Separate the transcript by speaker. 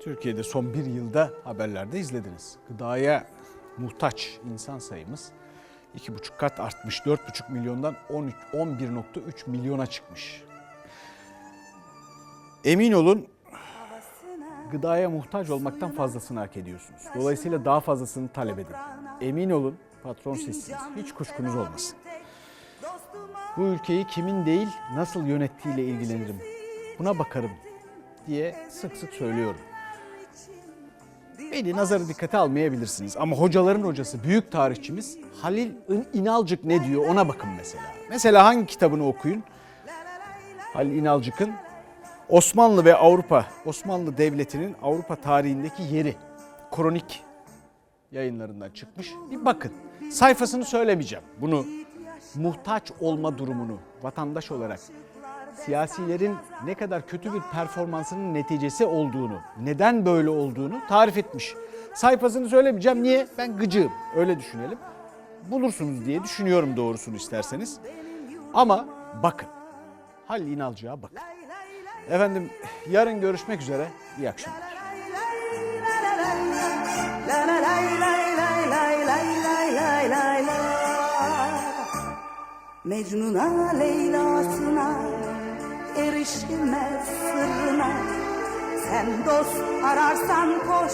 Speaker 1: Türkiye'de son bir yılda haberlerde izlediniz. Gıdaya muhtaç insan sayımız 2,5 kat artmış. 4,5 milyondan 13 11.3 milyona çıkmış. Emin olun gıdaya muhtaç olmaktan fazlasını hak ediyorsunuz. Dolayısıyla daha fazlasını talep edin. Emin olun patron sizsiniz. Hiç kuşkunuz olmasın. Bu ülkeyi kimin değil nasıl yönettiğiyle ilgilenirim. Buna bakarım diye sık sık söylüyorum. Beni nazarı dikkate almayabilirsiniz ama hocaların hocası büyük tarihçimiz Halil İnalcık ne diyor ona bakın mesela. Mesela hangi kitabını okuyun? Halil İnalcık'ın Osmanlı ve Avrupa, Osmanlı Devleti'nin Avrupa tarihindeki yeri. Kronik yayınlarından çıkmış. Bir bakın. Sayfasını söylemeyeceğim. Bunu muhtaç olma durumunu vatandaş olarak siyasilerin ne kadar kötü bir performansının neticesi olduğunu, neden böyle olduğunu tarif etmiş. Sayfasını söylemeyeceğim. Niye? Ben gıcığım. Öyle düşünelim. Bulursunuz diye düşünüyorum doğrusunu isterseniz. Ama bakın. Halil İnalcık'a bakın. Efendim yarın görüşmek üzere. İyi akşamlar.
Speaker 2: Mecnun'a Leyla'sına erişilmez sırrına Sen dost ararsan koş